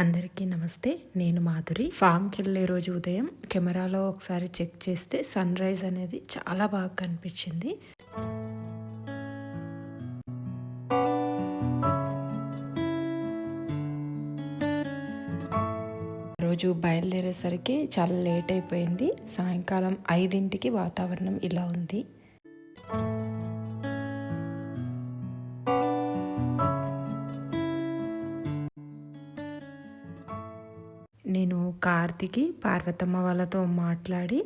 అందరికీ నమస్తే నేను మాధురి. ఫామ్కి వెళ్ళే రోజు ఉదయం కెమెరాలో ఒకసారి చెక్ చేస్తే సన్ రైజ్ అనేది చాలా బాగా కనిపించింది. రోజు బయలుదేరేసరికి చాలా లేట్ అయిపోయింది. సాయంకాలం ఐదింటికి వాతావరణం ఇలా ఉంది. కార్తికి పార్వతమ్మ వాళ్ళతో మాట్లాడి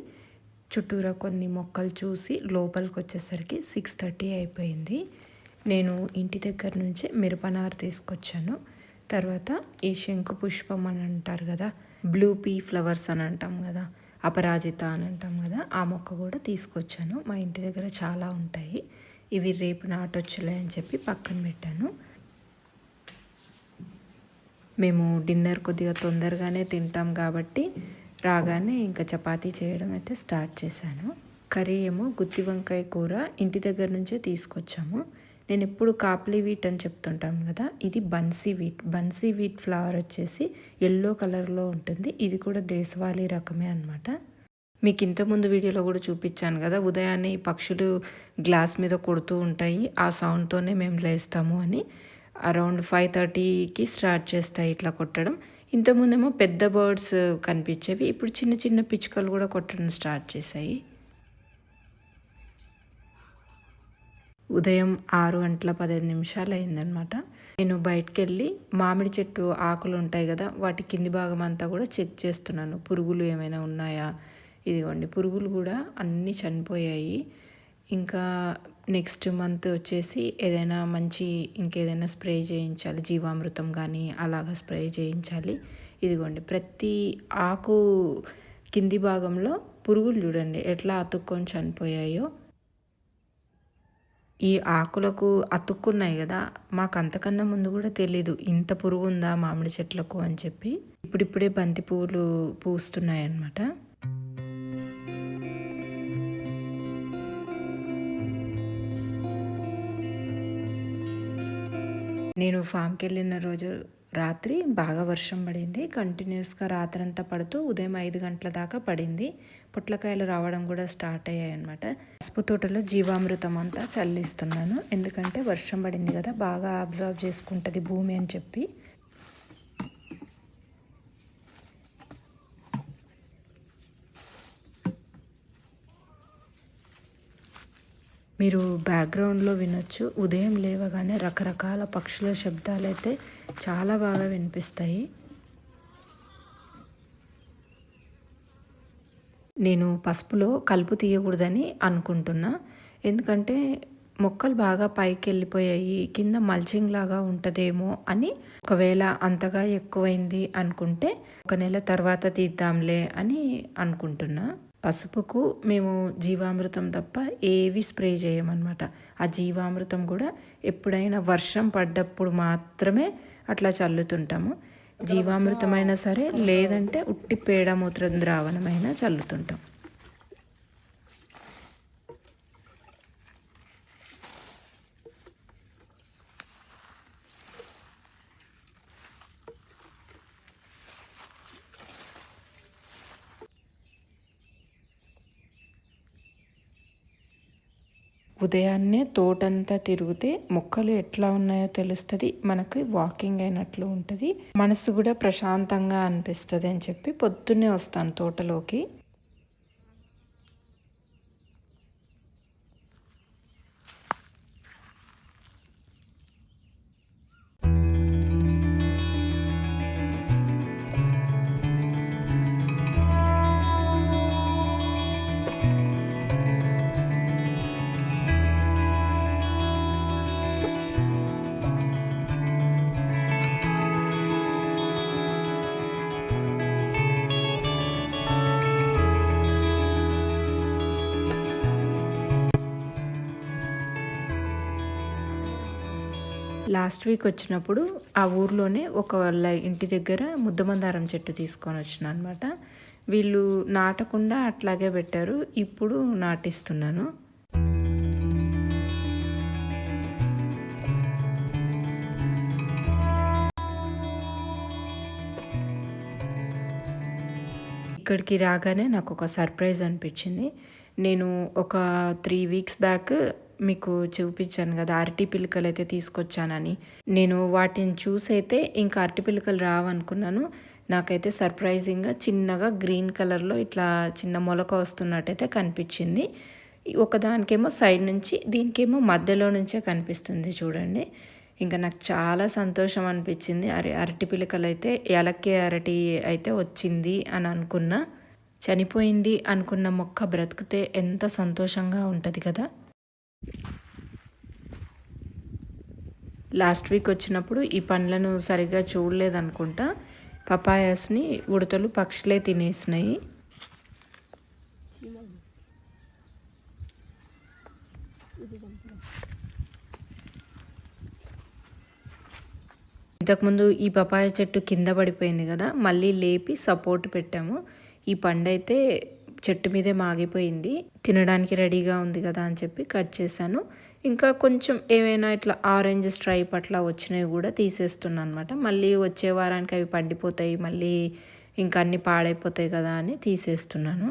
చుట్టూరా కొన్ని మొక్కలు చూసి లోపలికి వచ్చేసరికి సిక్స్ థర్టీ అయిపోయింది. నేను ఇంటి దగ్గర నుంచి మిరపనారు తీసుకొచ్చాను. తర్వాత ఈ శంకు పుష్పం అని అంటారు కదా బ్లూ పీ ఫ్లవర్స్ అని అంటాం కదా అపరాజిత అని అంటాం కదా ఆ మొక్క కూడా తీసుకొచ్చాను. మా ఇంటి దగ్గర చాలా ఉంటాయి. ఇవి రేపు నాటొచ్చులే అని చెప్పి పక్కన పెట్టాను. మేము డిన్నర్ కొద్దిగా తొందరగానే తింటాం కాబట్టి రాగానే ఇంకా చపాతీ చేయడం అయితే స్టార్ట్ చేశాను. కర్రీ ఏమో గుత్తి వంకాయ కూర ఇంటి దగ్గర నుంచే తీసుకొచ్చాము. నేను ఎప్పుడు కాప్లీ వీట్ అని చెప్తుంటాం కదా ఇది Bansi wheat. Bansi wheat flower వచ్చేసి ఎల్లో కలర్లో ఉంటుంది. ఇది కూడా దేశవాళీ రకమే అనమాట మీకు ఇంతకుముందు వీడియోలో కూడా చూపించాను కదా ఉదయాన్నే ఈ పక్షులు గ్లాస్ మీద కొడుతూ ఉంటాయి ఆ సౌండ్తోనే మేము లేస్తాము అని. అరౌండ్ ఫైవ్ థర్టీకి స్టార్ట్ చేస్తాయి ఇట్లా కొట్టడం. ఇంతకుముందేమో పెద్ద బర్డ్స్ కనిపించేవి ఇప్పుడు చిన్న చిన్న పిచ్చుకలు కూడా కొట్టడం స్టార్ట్ చేశాయి. ఉదయం ఆరు గంటల పదిహేను నిమిషాలు అయిందనమాట నేను బయటకు వెళ్ళి మామిడి చెట్టు ఆకులు ఉంటాయి కదా వాటి కింది భాగం అంతా కూడా చెక్ చేస్తున్నాను. పురుగులు ఏమైనా ఉన్నాయా? ఇదిగోండి పురుగులు కూడా అన్నీ చనిపోయాయి. ఇంకా నెక్స్ట్ మంత్ వచ్చేసి ఏదైనా మంచి ఇంకేదైనా స్ప్రే చేయించాలి జీవామృతం కానీ అలాగ స్ప్రే చేయించాలి. ఇదిగోండి ప్రతి ఆకు కింది భాగంలో పురుగులు చూడండి ఎట్లా అతుక్కొని చనిపోయాయో. ఈ ఆకులకు అతుక్కున్నాయి కదా మాకు అంతకన్నా ముందు కూడా తెలీదు ఇంత పురుగు ఉందా మామిడి చెట్లకు అని చెప్పి. ఇప్పుడిప్పుడే బంతి పువ్వులు పూస్తున్నాయి అన్నమాట నేను ఫామ్కి వెళ్ళిన రోజు రాత్రి బాగా వర్షం పడింది. కంటిన్యూస్గా రాత్రంతా పడుతూ ఉదయం ఐదు గంటల దాకా పడింది. పొట్లకాయలు రావడం కూడా స్టార్ట్ అయ్యాయి అనమాట పసుపు తోటలో జీవామృతం అంతా చల్లిస్తున్నాను. ఎందుకంటే వర్షం పడింది కదా బాగా అబ్జర్వ్ చేసుకుంటుంది భూమి అని చెప్పి. మీరు బ్యాక్గ్రౌండ్లో వినొచ్చు. ఉదయం లేవగానే రకరకాల పక్షుల శబ్దాలు అయితే చాలా బాగా వినిపిస్తాయి. నేను పసుపులో కలుపు తీయకూడదని అనుకుంటున్నా. ఎందుకంటే మొక్కలు బాగా పైకి వెళ్ళిపోయాయి కింద మల్చింగ్ లాగా ఉంటుందేమో అని ఒకవేళ అంతగా ఎక్కువైంది అనుకుంటే ఒక నెల తర్వాత తీద్దాంలే అని అనుకుంటున్నా. పసుపుకు మేము జీవామృతం తప్ప ఏవి స్ప్రే చేయమన్నమాట. ఆ జీవామృతం కూడా ఎప్పుడైనా వర్షం పడ్డప్పుడు మాత్రమే అట్లా చల్లుతుంటాము. జీవామృతమైనా సరే లేదంటే ఉట్టి పేడ మూత్ర ద్రావణమైనా చల్లుతుంటాం. ఉదయాన్నే తోటంతా తిరిగితే మొక్కలు ఎట్లా ఉన్నాయో తెలుస్తుంది. మనకి వాకింగ్ అయినట్లు ఉంటుంది. మనసు కూడా ప్రశాంతంగా అనిపిస్తుంది అని చెప్పి పొద్దున్నే వస్తాను తోటలోకి. లాస్ట్ వీక్ వచ్చినప్పుడు ఆ ఊర్లోనే ఒక వాళ్ళ ఇంటి దగ్గర ముద్దమందారం చెట్టు తీసుకొని వచ్చిన అనమాట వీళ్ళు నాటకుండా అట్లాగే పెట్టారు. ఇప్పుడు నాటిస్తున్నాను. ఇక్కడికి రాగానే నాకు ఒక సర్ప్రైజ్ అనిపించింది. నేను ఒక త్రీ వీక్స్ బ్యాక్ మీకు చూపించాను కదా అరటి పిలకలు అయితే తీసుకొచ్చానని. నేను వాటిని చూసైతే ఇంకా అరటి పిలకలు రావనుకున్నాను. నాకైతే సర్ప్రైజింగ్గా చిన్నగా గ్రీన్ కలర్లో ఇట్లా చిన్న మొలక వస్తున్నట్టయితే కనిపించింది. ఒకదానికేమో సైడ్ నుంచి దీనికేమో మధ్యలో నుంచే కనిపిస్తుంది చూడండి. ఇంకా నాకు చాలా సంతోషం అనిపించింది. అరే అరటి పిలకలు అయితే ఎలక్కే అరటి అయితే వచ్చింది అని అనుకున్నా. చనిపోయింది అనుకున్న మొక్క బ్రతికితే ఎంత సంతోషంగా ఉంటుంది కదా. లాస్ట్ వీక్ వచ్చినప్పుడు ఈ పండ్లను సరిగ్గా చూడలేదనుకుంటా. పపాయాస్ని ఉడతలు పక్షులే తినేసినాయి. ఇంతకుముందు ఈ పపాయ చెట్టు కింద పడిపోయింది కదా మళ్ళీ లేపి సపోర్ట్ పెట్టాము. ఈ పండు అయితే చెట్టు మీదే మాగిపోయింది. తినడానికి రెడీగా ఉంది కదా అని చెప్పి కట్ చేశాను. ఇంకా కొంచెం ఏమైనా ఇట్లా ఆరెంజ్ స్ట్రైప్ అట్లా వచ్చినవి కూడా తీసేస్తున్నాను అనమాట మళ్ళీ వచ్చే వారానికి అవి పండిపోతాయి. మళ్ళీ ఇంకా అన్ని పాడైపోతాయి కదా అని తీసేస్తున్నాను.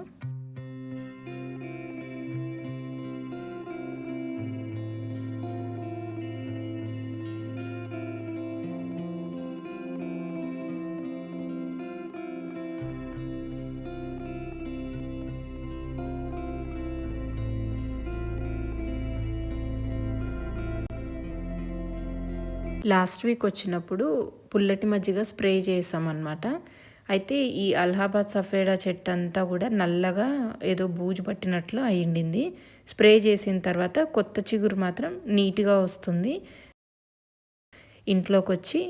లాస్ట్ వీక్ వచ్చినప్పుడు పుల్లటి మజ్జిగ స్ప్రే చేసామన్నమాట. అయితే ఈ అలహాబాద్ సఫేడా చెట్టు అంతా కూడా నల్లగా ఏదో బూజు పట్టినట్లు అయ్యిండింది. స్ప్రే చేసిన తర్వాత కొత్త చిగురు మాత్రం నీట్గా వస్తుంది. ఇంట్లోకి వచ్చి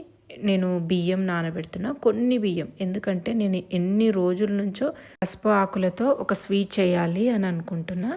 నేను బియ్యం నానబెడుతున్నా. కొన్ని బియ్యం. ఎందుకంటే నేను ఎన్ని రోజుల నుంచో పసుపు ఆకులతో ఒక స్వీట్ చేయాలి అని అనుకుంటున్నా.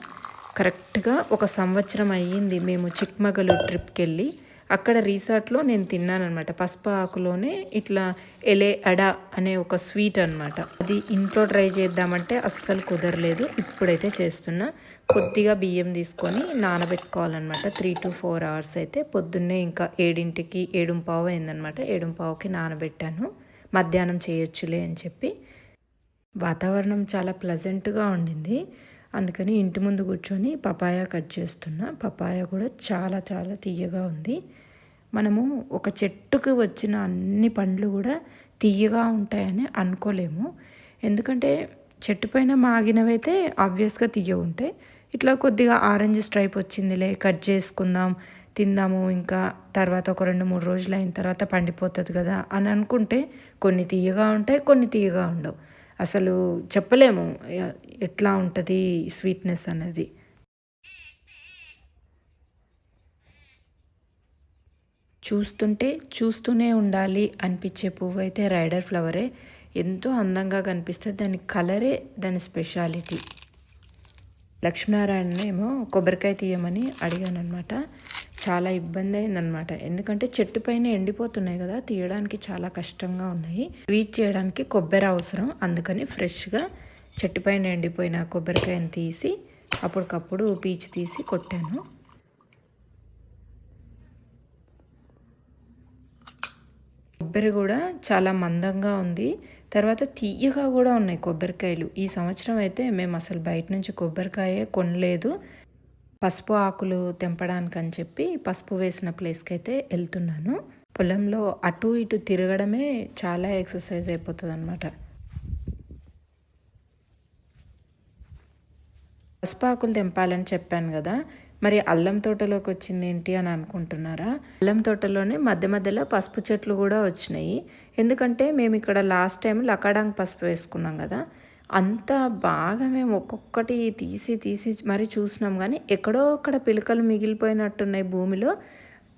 కరెక్ట్గా ఒక సంవత్సరం అయ్యింది మేము చిక్మగలూరు ట్రిప్కి వెళ్ళి అక్కడ రీసార్ట్లో నేను తిన్నానమాట పసుపు ఆకులోనే ఇట్లా ఎలే అడ అనే ఒక స్వీట్ అనమాట అది ఇంట్లో ట్రై చేద్దామంటే అస్సలు కుదరలేదు. ఇప్పుడైతే చేస్తున్నా. కొద్దిగా బియ్యం తీసుకొని నానబెట్టుకోవాలన్నమాట. త్రీ టు ఫోర్ అవర్స్ అయితే పొద్దున్నే ఇంకా ఏడింటికి ఏడుంపావు అయిందనమాట ఏడుంపావుకి నానబెట్టాను. మధ్యాహ్నం చేయొచ్చులే అని చెప్పి. వాతావరణం చాలా ప్లజెంట్గా ఉండింది. అందుకని ఇంటి ముందు కూర్చొని పపాయ కట్ చేస్తున్నా. పపాయ కూడా చాలా చాలా తీయగా ఉంది. మనము ఒక చెట్టుకు వచ్చిన అన్ని పండ్లు కూడా తీయగా ఉంటాయని అనుకోలేము. ఎందుకంటే చెట్టు పైన మాగినవైతే ఆబ్వియస్గా తీయ ఉంటాయి. ఇట్లా కొద్దిగా ఆరెంజ్ స్ట్రైప్ వచ్చిందిలే కట్ చేసుకుందాం తిందాము ఇంకా తర్వాత ఒక రెండు మూడు రోజులు అయిన తర్వాత పండిపోతుంది కదా అని అనుకుంటే కొన్ని తీయగా ఉంటాయి కొన్ని తీయగా ఉండవు. అసలు చెప్పలేము. ఎట్లా ఉంటుంది స్వీట్నెస్ అనేది? చూస్తుంటే చూస్తూనే ఉండాలి అనిపించే పువ్వు అయితే రైడర్ ఫ్లవరే. ఎంతో అందంగా కనిపిస్తుంది. దాని కలరే దాని స్పెషాలిటీ. లక్ష్మీనారాయణ ఏమో కొబ్బరికాయ తీయమని అడిగాను అనమాట చాలా ఇబ్బంది అయిందనమాట ఎందుకంటే చెట్టు పైన ఎండిపోతున్నాయి కదా తీయడానికి చాలా కష్టంగా ఉన్నాయి. స్వీట్ చేయడానికి కొబ్బరి అవసరం అందుకని ఫ్రెష్గా చెట్టు పైన ఎండిపోయిన కొబ్బరికాయను తీసి అప్పటికప్పుడు పీచు తీసి కొట్టాను. కొబ్బరి కూడా చాలా మందంగా ఉంది. తర్వాత తీయగా కూడా ఉన్నాయి కొబ్బరికాయలు. ఈ సంవత్సరం అయితే మేము అసలు బయట నుంచి కొబ్బరికాయే కొనలేదు. పసుపు ఆకులు తెంపడానికి అని చెప్పి పసుపు వేసిన ప్లేస్కి అయితే వెళ్తున్నాను. పొలంలో అటు ఇటు తిరగడమే చాలా ఎక్సర్సైజ్ అయిపోతుంది అనమాట పసుపు ఆకులు తెంపాలని చెప్పాను కదా మరి అల్లం తోటలోకి వచ్చింది ఏంటి అని అనుకుంటున్నారా? అల్లం తోటలోనే మధ్య మధ్యలో పసుపు చెట్లు కూడా వచ్చినాయి. ఎందుకంటే మేము ఇక్కడ లాస్ట్ టైం లకాడాంగ్ పసుపు వేసుకున్నాం కదా. అంత బాగా మేము ఒక్కొక్కటి తీసి తీసి మరి చూసినాం కానీ ఎక్కడో అక్కడ పిలకలు మిగిలిపోయినట్టున్నాయి భూమిలో.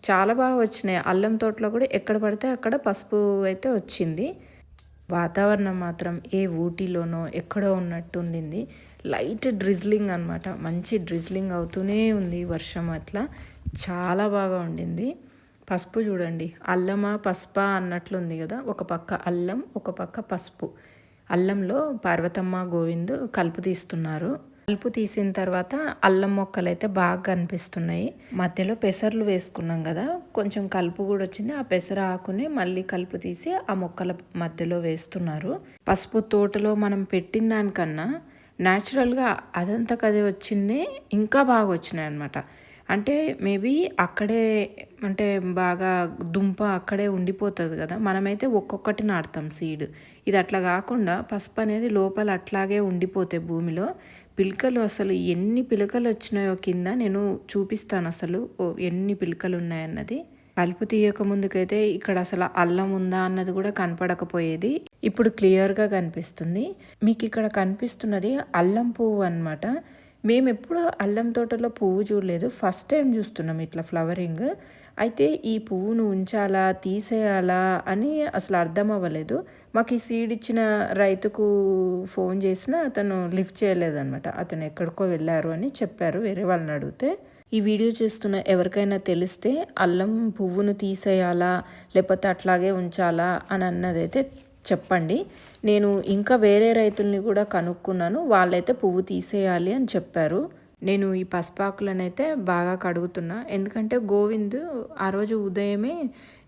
చాలా బాగా వచ్చినాయి. అల్లం తోటలో కూడా ఎక్కడ పడితే అక్కడ పసుపు అయితే వచ్చింది. వాతావరణం మాత్రం ఏ ఊటీలోనో ఎక్కడో ఉన్నట్టు ఉండింది. లైట్ డ్రిజ్లింగ్ అనమాట మంచి డ్రిజ్లింగ్ అవుతూనే ఉంది వర్షం అట్లా. చాలా బాగా ఉండింది. పసుపు చూడండి. అల్లమా పసుప అన్నట్లుంది కదా. ఒక పక్క అల్లం ఒక పక్క పసుపు. అల్లంలో పార్వతమ్మ గోవింద్ కలుపు తీస్తున్నారు. కలుపు తీసిన తర్వాత అల్లం మొక్కలు అయితే బాగా కనిపిస్తున్నాయి. మధ్యలో పెసర్లు వేసుకున్నాం కదా. కొంచెం కలుపు కూడా వచ్చింది. ఆ పెసర ఆకుని మళ్ళీ కలుపు తీసి ఆ మొక్కల మధ్యలో వేస్తున్నారు. పసుపు తోటలో మనం పెట్టిన దానికన్నా న్యాచురల్గా అదంతకదే వచ్చింది ఇంకా బాగా వచ్చినాయి అనమాట అంటే మేబీ అక్కడే అంటే బాగా దుంప అక్కడే ఉండిపోతుంది కదా. మనమైతే ఒక్కొక్కటి నాటుతాం సీడ్. ఇది అట్లా కాకుండా పసుపు అనేది లోపల అట్లాగే ఉండిపోతే భూమిలో. పిలకలు అసలు ఎన్ని పిలకలు వచ్చినాయో కింద నేను చూపిస్తాను అసలు ఎన్ని పిలకలు ఉన్నాయన్నది. కలుపు తీయక ముందుకైతే ఇక్కడ అసలు అల్లం ఉందా అన్నది కూడా కనపడకపోయేది. ఇప్పుడు క్లియర్గా కనిపిస్తుంది. మీకు ఇక్కడ కనిపిస్తున్నది అల్లం పువ్వు అనమాట మేము ఎప్పుడు అల్లం తోటలో పువ్వు చూడలేదు. ఫస్ట్ టైం చూస్తున్నాం ఇట్లా ఫ్లవరింగ్ అయితే ఈ పువ్వును ఉంచాలా తీసేయాలా అని అసలు అర్థం అవ్వలేదు. మాకు ఈ సీడ్ ఇచ్చిన రైతుకు ఫోన్ చేసినా అతను లిఫ్ట్ చేయలేదన్నమాట. అతను ఎక్కడికో వెళ్ళారు అని చెప్పారు వేరే వాళ్ళని అడిగితే. ఈ వీడియో చేస్తున్న ఎవరికైనా తెలిస్తే అల్లం పువ్వును తీసేయాలా లేకపోతే అట్లాగే ఉంచాలా అని అన్నదైతే చెప్పండి. నేను ఇంకా వేరే రైతుల్ని కూడా కనుక్కున్నాను. వాళ్ళైతే పువ్వు తీసేయాలి అని చెప్పారు. నేను ఈ పసుపాకులనైతే బాగా కడుగుతున్నా. ఎందుకంటే గోవింద్ ఆ రోజు ఉదయమే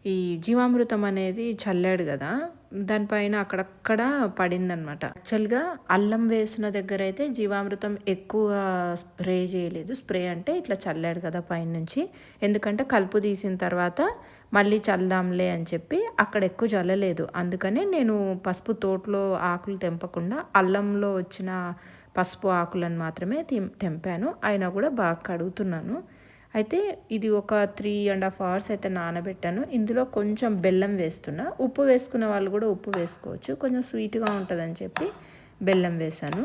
ఈ జీవామృతం అనేది చల్లాడు కదా. దానిపైన అక్కడక్కడ పడిందనమాట యాక్చువల్గా అల్లం వేసిన దగ్గర అయితే జీవామృతం ఎక్కువ స్ప్రే చేయలేదు. స్ప్రే అంటే ఇట్లా చల్లాడు కదా పైనుంచి. ఎందుకంటే కలుపు తీసిన తర్వాత మళ్ళీ చల్దాంలే అని చెప్పి అక్కడ ఎక్కువ చల్లలేదు. అందుకనే నేను పసుపు తోటలో ఆకులు తెంపకుండా అల్లంలో వచ్చిన పసుపు ఆకులను మాత్రమే తెంపాను. అయినా కూడా బాగా కడుగుతున్నాను. అయితే ఇది ఒక త్రీ అండ్ హాఫ్ అవర్స్ అయితే నానబెట్టాను. ఇందులో కొంచెం బెల్లం వేస్తున్నా. ఉప్పు వేసుకున్న వాళ్ళు కూడా ఉప్పు వేసుకోవచ్చు. కొంచెం స్వీట్గా ఉంటుందని చెప్పి బెల్లం వేసాను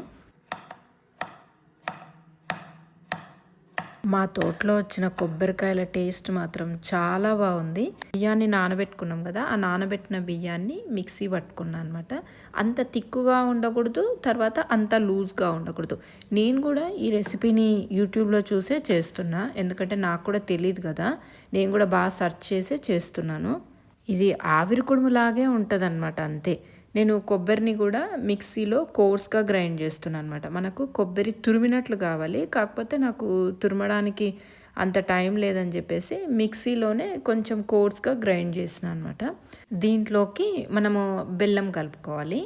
మా తోటలో వచ్చిన కొబ్బరికాయల టేస్ట్ మాత్రం చాలా బాగుంది. బియ్యాన్ని నానబెట్టుకున్నాం కదా ఆ నానబెట్టిన బియ్యాన్ని మిక్సీ పట్టుకున్నాను అనమాట అంత తిక్కుగా ఉండకూడదు తర్వాత అంత లూజ్గా ఉండకూడదు. నేను కూడా ఈ రెసిపీని యూట్యూబ్లో చూసే చేస్తున్నా ఎందుకంటే నాకు కూడా తెలియదు కదా. నేను కూడా బాగా సెర్చ్ చేసే చేస్తున్నాను. ఇది ఆవిరి కుడుములాగే ఉంటుంది అనమాట అంతే. నేను కొబ్బరిని కూడా మిక్సీలో కోర్స్గా గ్రైండ్ చేస్తున్నాను అనమాట మనకు కొబ్బరి తురిమినట్లు కావాలి. కాకపోతే నాకు తురమడానికి అంత టైం లేదని చెప్పేసి మిక్సీలోనే కొంచెం కోర్స్గా గ్రైండ్ చేసిన అనమాట దీంట్లోకి మనము బెల్లం కలుపుకోవాలి.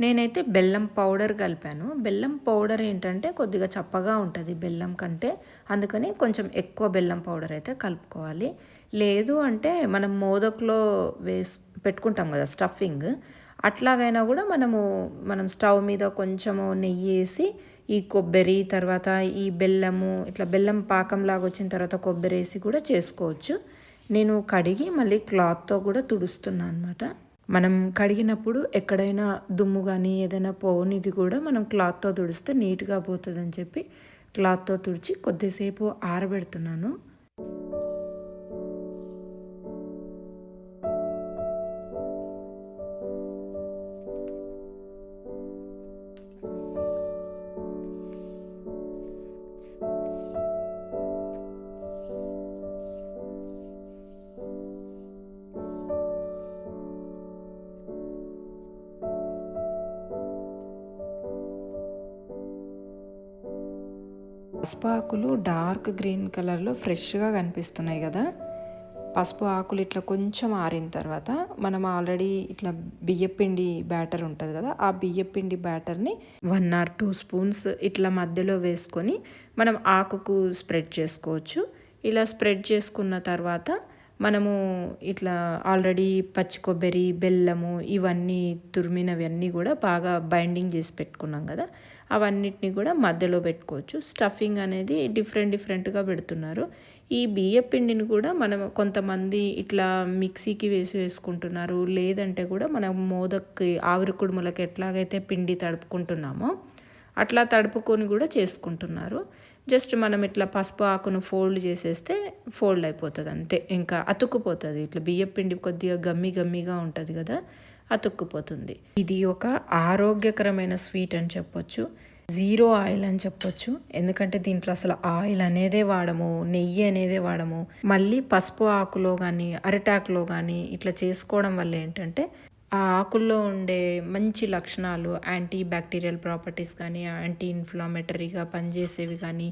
నేనైతే బెల్లం పౌడర్ కలిపాను. బెల్లం పౌడర్ ఏంటంటే కొద్దిగా చప్పగా ఉంటుంది బెల్లం కంటే. అందుకని కొంచెం ఎక్కువ బెల్లం పౌడర్ అయితే కలుపుకోవాలి. లేదు అంటే మనం మోదక్లో వేసి పెట్టుకుంటాం కదా స్టఫింగ్. అట్లాగైనా కూడా మనము మనం స్టవ్ మీద కొంచెము నెయ్యి వేసి ఈ కొబ్బరి తర్వాత ఈ బెల్లము ఇట్లా బెల్లం పాకంలాగా వచ్చిన తర్వాత కొబ్బరి వేసి కూడా చేసుకోవచ్చు. నేను కడిగి మళ్ళీ క్లాత్తో కూడా తుడుస్తున్నాను అనమాట మనం కడిగినప్పుడు ఎక్కడైనా దుమ్ము కానీ ఏదైనా పోనిది కూడా మనం క్లాత్తో తుడిస్తే నీట్గా పోతుందని చెప్పి క్లాత్తో తుడిచి కొద్దిసేపు ఆరబెడుతున్నాను. పసుపు ఆకులు డార్క్ గ్రీన్ కలర్లో ఫ్రెష్గా కనిపిస్తున్నాయి కదా. పసుపు ఆకులు ఇట్లా కొంచెం ఆరిన తర్వాత మనం ఆల్రెడీ ఇట్లా బియ్యపిండి బ్యాటర్ ఉంటుంది కదా ఆ బియ్యపిండి బ్యాటర్ని వన్ ఆర్ టూ స్పూన్స్ ఇట్లా మధ్యలో వేసుకొని మనం ఆకుకు స్ప్రెడ్ చేసుకోవచ్చు. ఇలా స్ప్రెడ్ చేసుకున్న తర్వాత మనము ఇట్లా ఆల్రెడీ పచ్చి కొబ్బరి బెల్లము ఇవన్నీ తురిమినవన్నీ కూడా బాగా బైండింగ్ చేసి పెట్టుకున్నాం కదా. అవన్నిటిని కూడా మధ్యలో పెట్టుకోవచ్చు. స్టఫింగ్ అనేది డిఫరెంట్ డిఫరెంట్గా పెడుతున్నారు. ఈ బియ్య పిండిని కూడా మనం కొంతమంది ఇట్లా మిక్సీకి వేసి వేసుకుంటున్నారు. లేదంటే కూడా మనం మోదక్కి ఆవిరి కుడుములకి ఎట్లాగైతే పిండి తడుపుకుంటున్నామో అట్లా తడుపుకొని కూడా చేసుకుంటున్నారు. జస్ట్ మనం ఇట్లా పసుపు ఆకును ఫోల్డ్ చేసేస్తే ఫోల్డ్ అయిపోతుంది అంతే. ఇంకా అతుక్కుపోతుంది. ఇట్లా బియ్యం పిండి కొద్దిగా గమ్మి గమ్మిగా ఉంటుంది కదా అతుక్కుపోతుంది. ఇది ఒక ఆరోగ్యకరమైన స్వీట్ అని చెప్పొచ్చు. జీరో ఆయిల్ అని చెప్పొచ్చు. ఎందుకంటే దీంట్లో అసలు ఆయిల్ అనేదే వాడము నెయ్యి అనేదే వాడము. మళ్ళీ పసుపు ఆకులో కానీ అరిటాకులో కానీ ఇట్లా చేసుకోవడం వల్ల ఏంటంటే ఆ ఆకుల్లో ఉండే మంచి లక్షణాలు యాంటీ బ్యాక్టీరియల్ ప్రాపర్టీస్ కానీ యాంటీ ఇన్ఫ్లామేటరీగా పనిచేసేవి కానీ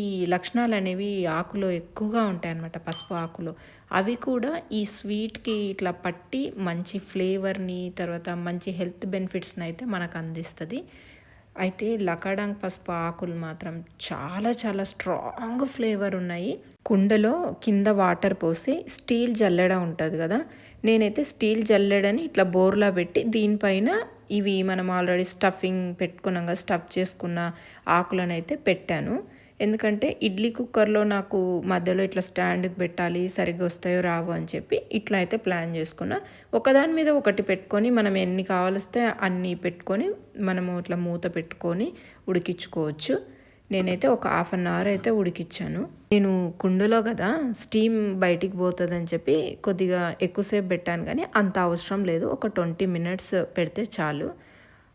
ఈ లక్షణాలు అనేవి ఆకులో ఎక్కువగా ఉంటాయన్నమాట పసుపు ఆకులో. అవి కూడా ఈ స్వీట్కి ఇట్లా పట్టి మంచి ఫ్లేవర్ని తర్వాత మంచి హెల్త్ బెనిఫిట్స్ని అయితే మనకు అందిస్తుంది. అయితే లకాడాంగ్ పసుపు ఆకులు మాత్రం చాలా చాలా స్ట్రాంగ్ ఫ్లేవర్ ఉన్నాయి. కుండలో కింద వాటర్ పోసి స్టీల్ జల్లెడ ఉంటుంది కదా నేనైతే స్టీల్ జల్లెడని ఇట్లా బోర్లా పెట్టి దీనిపైన ఇవి మనం ఆల్రెడీ స్టఫింగ్ పెట్టుకున్నాం కదా స్టఫ్ చేసుకున్న ఆకులను అయితే పెట్టాను. ఎందుకంటే ఇడ్లీ కుక్కర్లో నాకు మధ్యలో ఇట్లా స్టాండ్కి పెట్టాలి సరిగ్గా వస్తాయో రావు అని చెప్పి ఇట్లా అయితే ప్లాన్ చేసుకున్నా. ఒకదాని మీద ఒకటి పెట్టుకొని మనం ఎన్ని కావాలిస్తే అన్ని పెట్టుకొని మనము ఇట్లా మూత పెట్టుకొని ఉడికించుకోవచ్చు. నేనైతే ఒక హాఫ్ అన్ అవర్ అయితే ఉడికిచ్చాను. నేను కుండలో కదా స్టీమ్ బయటికి పోతుందని చెప్పి కొద్దిగా ఎక్కువసేపు పెట్టాను కానీ అంత అవసరం లేదు. ఒక ట్వంటీ మినిట్స్ పెడితే చాలు.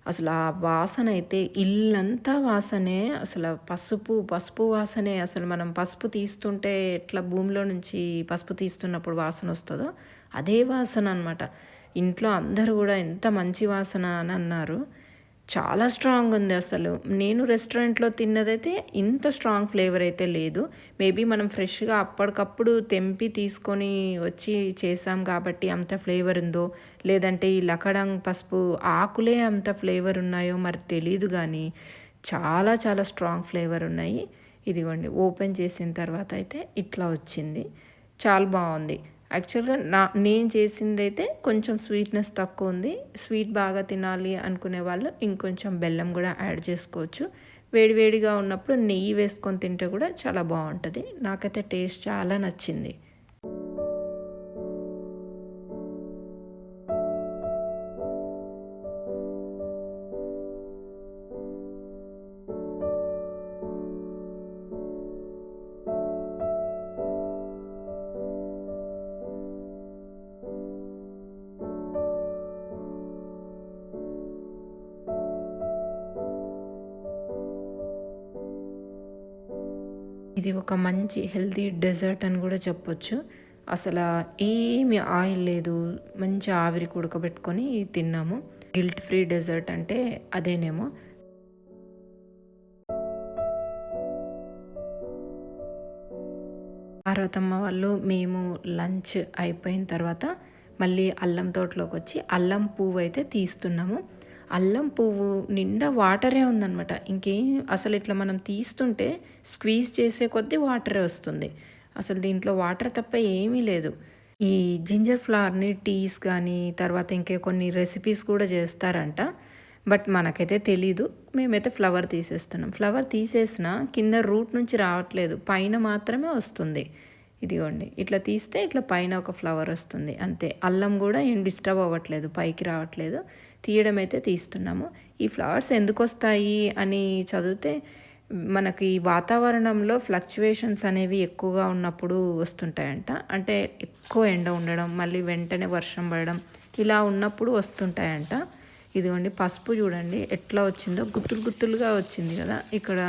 అసలు ఆ వాసన అయితే ఇల్లంతా వాసనే అసలు పసుపు పసుపు వాసనే. అసలు మనం పసుపు తీస్తుంటే ఎట్లా భూమిలో నుంచి పసుపు తీస్తున్నప్పుడు వాసన వస్తుందో అదే వాసన అనమాట ఇంట్లో అందరూ కూడా ఎంత మంచి వాసన అని అన్నారు. చాలా స్ట్రాంగ్ ఉంది అసలు. నేను రెస్టారెంట్లో తిన్నదైతే ఇంత స్ట్రాంగ్ ఫ్లేవర్ అయితే లేదు. మేబీ మనం ఫ్రెష్గా అప్పటికప్పుడు తెంపి తీసుకొని వచ్చి చేసాం కాబట్టి అంత ఫ్లేవర్ ఉందో లేదంటే ఈ లకడం పసుపు ఆకులే అంత ఫ్లేవర్ ఉన్నాయో మరి తెలీదు కానీ చాలా చాలా స్ట్రాంగ్ ఫ్లేవర్ ఉన్నాయి. ఇదిగోండి ఓపెన్ చేసిన తర్వాత అయితే ఇట్లా వచ్చింది. చాలా బాగుంది. యాక్చువల్గా నా నేను చేసింది అయితే కొంచెం స్వీట్నెస్ తక్కువ ఉంది. స్వీట్ బాగా తినాలి అనుకునే వాళ్ళు ఇంకొంచెం బెల్లం కూడా యాడ్ చేసుకోవచ్చు. వేడివేడిగా ఉన్నప్పుడు నెయ్యి వేసుకొని తింటే కూడా చాలా బాగుంటుంది. నాకైతే టేస్ట్ చాలా నచ్చింది. ఇది ఒక మంచి హెల్తీ డెజర్ట్ అని కూడా చెప్పొచ్చు. అసలు ఏమి ఆయిల్ లేదు. మంచి ఆవిరి ఉడకబెట్టుకొని తిన్నాము. గిల్ట్ ఫ్రీ డెజర్ట్ అంటే అదేనేమో. పార్వతమ్మ వాళ్ళు మేము లంచ్ అయిపోయిన తర్వాత మళ్ళీ అల్లం తోటలోకి వచ్చి అల్లం పువ్వు అయితే తీస్తున్నాము. అల్లం పువ్వు నిండా వాటరే ఉందనమాట ఇంకేం అసలు ఇట్లా మనం తీస్తుంటే స్క్వీజ్ చేసే కొద్దీ వాటరే వస్తుంది. అసలు దీంట్లో వాటర్ తప్ప ఏమీ లేదు. ఈ జింజర్ ఫ్లవర్ని టీస్ కానీ తర్వాత ఇంకే కొన్ని రెసిపీస్ కూడా చేస్తారంట. బట్ మనకైతే తెలీదు. మేమైతే ఫ్లవర్ తీసేస్తున్నాం. ఫ్లవర్ తీసేసిన కింద రూట్ నుంచి రావట్లేదు. పైన మాత్రమే వస్తుంది. ఇదిగోండి. ఇట్లా తీస్తే ఇట్లా పైన ఒక ఫ్లవర్ వస్తుంది. అంతే. అల్లం కూడా ఏం డిస్టర్బ్ అవ్వట్లేదు. పైకి రావట్లేదు. తీయడం అయితే తీస్తున్నాము. ఈ ఫ్లవర్స్ ఎందుకు వస్తాయి అని చదివితే మనకి వాతావరణంలో ఫ్లక్చువేషన్స్ అనేవి ఎక్కువగా ఉన్నప్పుడు వస్తుంటాయంట. అంటే ఎక్కువ ఎండ ఉండడం మళ్ళీ వెంటనే వర్షం పడడం ఇలా ఉన్నప్పుడు వస్తుంటాయంట. ఇదిగోండి పసుపు చూడండి ఎట్లా వచ్చిందో గుత్తులు గుత్తులుగా వచ్చింది కదా. ఇక్కడ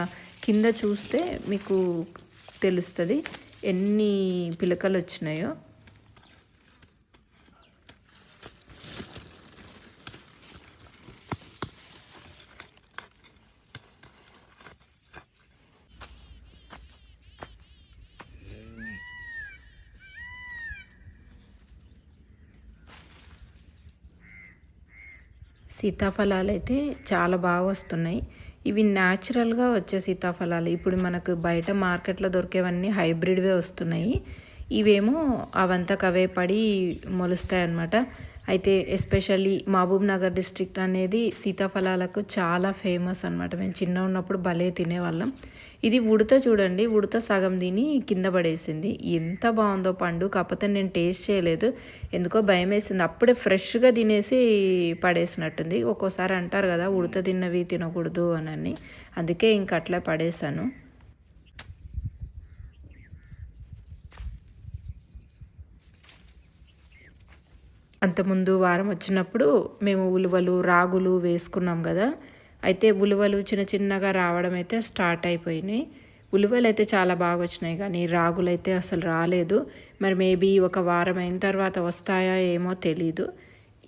కింద చూస్తే మీకు తెలుస్తుంది ఎన్ని పిలకలు వచ్చినాయో. సీతాఫలాలు అయితే చాలా బాగా వస్తున్నాయి. ఇవి న్యాచురల్గా వచ్చే సీతాఫలాలు. ఇప్పుడు మనకు బయట మార్కెట్లో దొరికేవన్నీ హైబ్రిడ్వే వస్తున్నాయి. ఇవేమో అవంతా అవే పడి మొలుస్తాయి అన్నమాట అయితే ఎస్పెషల్లీ మహబూబ్ నగర్ డిస్ట్రిక్ట్ అనేది సీతాఫలాలకు చాలా ఫేమస్ అనమాట మేము చిన్న ఉన్నప్పుడు భలే తినేవాళ్ళం. ఇది ఉడత చూడండి ఉడత సగం తిని కింద పడేసింది. ఎంత బాగుందో పండు కాకపోతే నేను టేస్ట్ చేయలేదు. ఎందుకో భయం వేసింది అప్పుడే ఫ్రెష్గా తినేసి పడేసినట్టుంది. ఒక్కోసారి అంటారు కదా ఉడత తిన్నవి తినకూడదు అని అందుకే ఇంక అట్లా పడేసాను అంతకుముందు వారం వచ్చినప్పుడు మేము ఉలువలు రాగులు వేసుకున్నాం కదా. అయితే ఉలువలు చిన్న చిన్నగా రావడం అయితే స్టార్ట్ అయిపోయినాయి. ఉలువలు అయితే చాలా బాగా వచ్చినాయి కానీ రాగులు అయితే అసలు రాలేదు. మరి మేబీ ఒక వారం అయిన తర్వాత వస్తాయా ఏమో తెలీదు.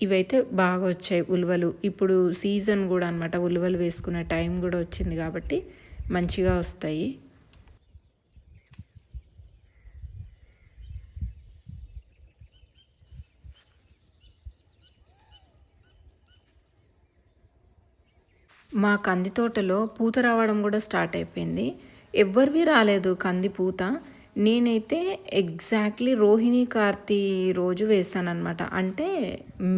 ఇవైతే బాగా వచ్చాయి ఉలువలు. ఇప్పుడు సీజన్ కూడా అనమాట ఉలువలు వేసుకునే టైం కూడా వచ్చింది కాబట్టి మంచిగా వస్తాయి. మా కంది తోటలో పూత రావడం కూడా స్టార్ట్ అయిపోయింది. ఎవరివి రాలేదు కంది పూత. నేనైతే ఎగ్జాక్ట్లీ రోహిణి కార్తీ రోజు వేసాను అంటే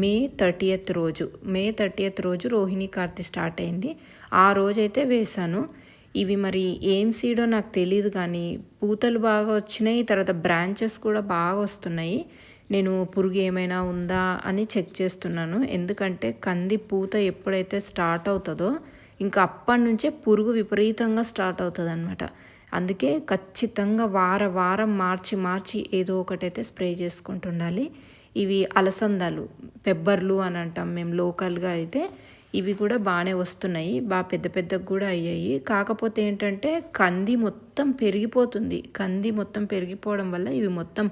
మే థర్టీయత్ రోజు. మే థర్టీయత్ రోజు రోహిణి కార్తీ స్టార్ట్ అయింది. ఆ రోజైతే వేశాను ఇవి మరి ఏం సీడో నాకు తెలియదు కానీ పూతలు బాగా వచ్చినాయి తర్వాత బ్రాంచెస్ కూడా బాగా వస్తున్నాయి. నేను పురుగు ఏమైనా ఉందా అని చెక్ చేస్తున్నాను. ఎందుకంటే కంది పూత ఎప్పుడైతే స్టార్ట్ అవుతుందో ఇంకా అప్పటి నుంచే పురుగు విపరీతంగా స్టార్ట్ అవుతుంది అనమాట అందుకే ఖచ్చితంగా వార వారం మార్చి మార్చి ఏదో ఒకటైతే స్ప్రే చేసుకుంటుండాలి. ఇవి అలసందాలు పెబ్బర్లు అని అంటాం మేము లోకల్గా అయితే ఇవి కూడా బాగానే వస్తున్నాయి. బాగా పెద్ద పెద్దగా కూడా అయ్యాయి. కాకపోతే ఏంటంటే కంది మొత్తం పెరిగిపోతుంది. కంది మొత్తం పెరిగిపోవడం వల్ల ఇవి మొత్తం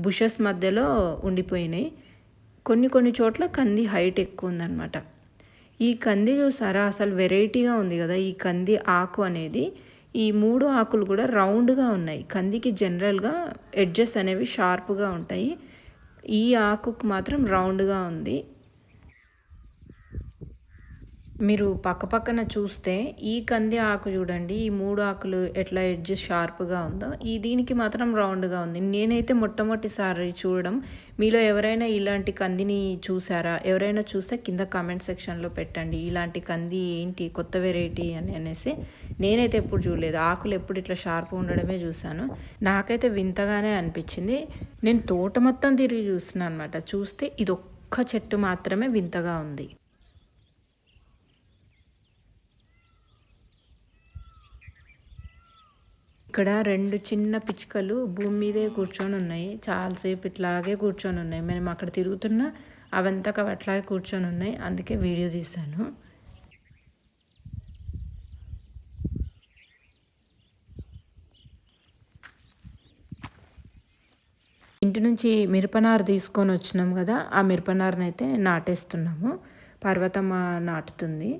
బుషెస్ మధ్యలో ఉండిపోయినాయి. కొన్ని కొన్ని చోట్ల కంది హైట్ ఎక్కువ ఉందన్నమాట. ఈ కంది చూసారా? అసలు వెరైటీగా ఉంది కదా ఈ కంది ఆకు అనేది. ఈ మూడు ఆకులు కూడా రౌండ్గా ఉన్నాయి. కందికి జనరల్గా ఎడ్జెస్ అనేవి షార్ప్గా ఉంటాయి. ఈ ఆకుకు మాత్రం రౌండ్గా ఉంది. మీరు పక్కపక్కన చూస్తే ఈ కంది ఆకు చూడండి ఈ మూడు ఆకులు ఎట్లా ఎడ్జ్ షార్ప్గా ఉందో ఈ దీనికి మాత్రం రౌండ్గా ఉంది. నేనైతే మొట్టమొదటిసారి చూడడం మీలో ఎవరైనా ఇలాంటి కందిని చూసారా? ఎవరైనా చూస్తే కింద కామెంట్ సెక్షన్లో పెట్టండి ఇలాంటి కంది ఏంటి కొత్త వెరైటీ అని అనేసి. నేనైతే ఎప్పుడు చూడలేదు. ఆకులు ఎప్పుడు ఇట్లా షార్ప్ ఉండడమే చూశాను. నాకైతే వింతగానే అనిపించింది. నేను తోట మొత్తం తిరిగి చూస్తున్నాను అనమాట చూస్తే ఇది ఒక్క చెట్టు మాత్రమే వింతగా ఉంది. ఇక్కడ రెండు చిన్న పిచ్చుకలు భూమి మీదే కూర్చొని ఉన్నాయి. చాలాసేపు ఇట్లాగే కూర్చొని ఉన్నాయి. మేము అక్కడ తిరుగుతున్నా అవంతా అట్లాగే కూర్చొని ఉన్నాయి. అందుకే వీడియో తీశాను. ఇంటి నుంచి మిరపనారు తీసుకొని వచ్చినాం కదా ఆ మిరపనారునైతే అయితే నాటేస్తున్నాము. పర్వతమ్మ నాటుతుంది.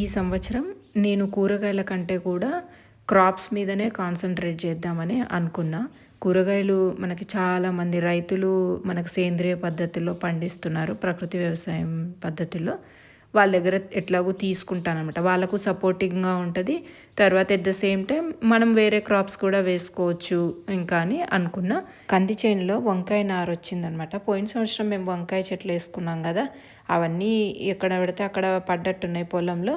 ఈ సంవత్సరం నేను కూరగాయల కంటే కూడా క్రాప్స్ మీదనే కాన్సన్ట్రేట్ చేద్దామని అనుకున్నా. కూరగాయలు మనకి చాలామంది రైతులు మనకు సేంద్రియ పద్ధతిలో పండిస్తున్నారు ప్రకృతి వ్యవసాయం పద్ధతిలో వాళ్ళ దగ్గర ఎట్లాగో తీసుకుంటానమాట వాళ్ళకు సపోర్టింగ్గా ఉంటుంది. తర్వాత ఎట్ ద సేమ్ టైం మనం వేరే క్రాప్స్ కూడా వేసుకోవచ్చు ఇంకా అని అనుకున్నా. కంది చేనులో వంకాయ నారు వచ్చిందనమాట పోయిన సంవత్సరం మేము వంకాయ చెట్లు వేసుకున్నాం కదా అవన్నీ ఎక్కడ పెడితే అక్కడ పడ్డట్టున్నాయి పొలంలో.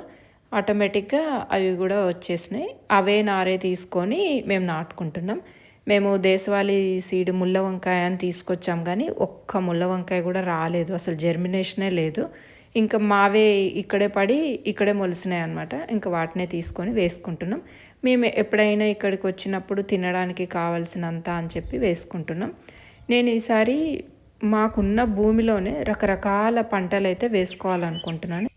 ఆటోమేటిక్గా అవి కూడా వచ్చేసినాయి. అవే నారే తీసుకొని మేము నాటుకుంటున్నాం. మేము దేశవాళీ సీడ్ ముళ్ళ వంకాయ అని తీసుకొచ్చాం కానీ ఒక్క ముళ్ళ వంకాయ కూడా రాలేదు. అసలు జర్మినేషనే లేదు. ఇంకా మావే ఇక్కడే పడి ఇక్కడే మొలిసినాయి అనమాట ఇంకా వాటినే తీసుకొని వేసుకుంటున్నాం. మేము ఎప్పుడైనా ఇక్కడికి వచ్చినప్పుడు తినడానికి కావాల్సినంత అని చెప్పి వేసుకుంటున్నాం. నేను ఈసారి మాకున్న భూమిలోనే రకరకాల పంటలు అయితే వేసుకోవాలనుకుంటున్నాను.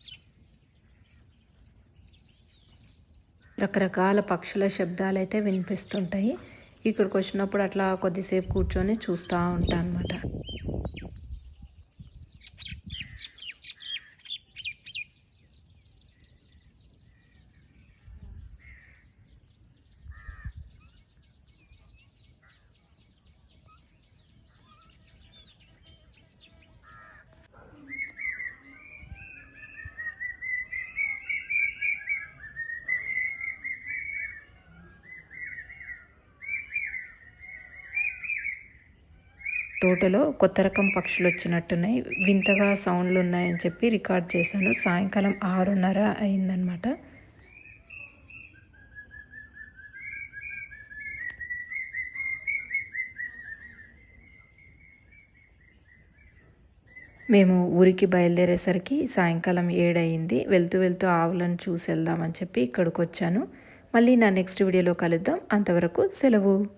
రకరకాల పక్షుల శబ్దాలు అయితే వినిపిస్తుంటాయి. ఇక్కడికి వచ్చినప్పుడు అట్లా కొద్దిసేపు కూర్చొని చూస్తూ ఉంటాను అనమాట తోటలో కొత్త రకం పక్షులు వచ్చినట్టున్నాయి. వింతగా సౌండ్లు ఉన్నాయని చెప్పి రికార్డ్ చేశాను. సాయంకాలం ఆరున్నర అయిందనమాట మేము ఊరికి బయలుదేరేసరికి సాయంకాలం ఏడయింది. వెళ్తూ వెళ్తూ ఆవులను చూసి వెళ్దామని చెప్పి ఇక్కడికి వచ్చాను మళ్ళీ నా నెక్స్ట్ వీడియోలో కలుద్దాం. అంతవరకు సెలవు.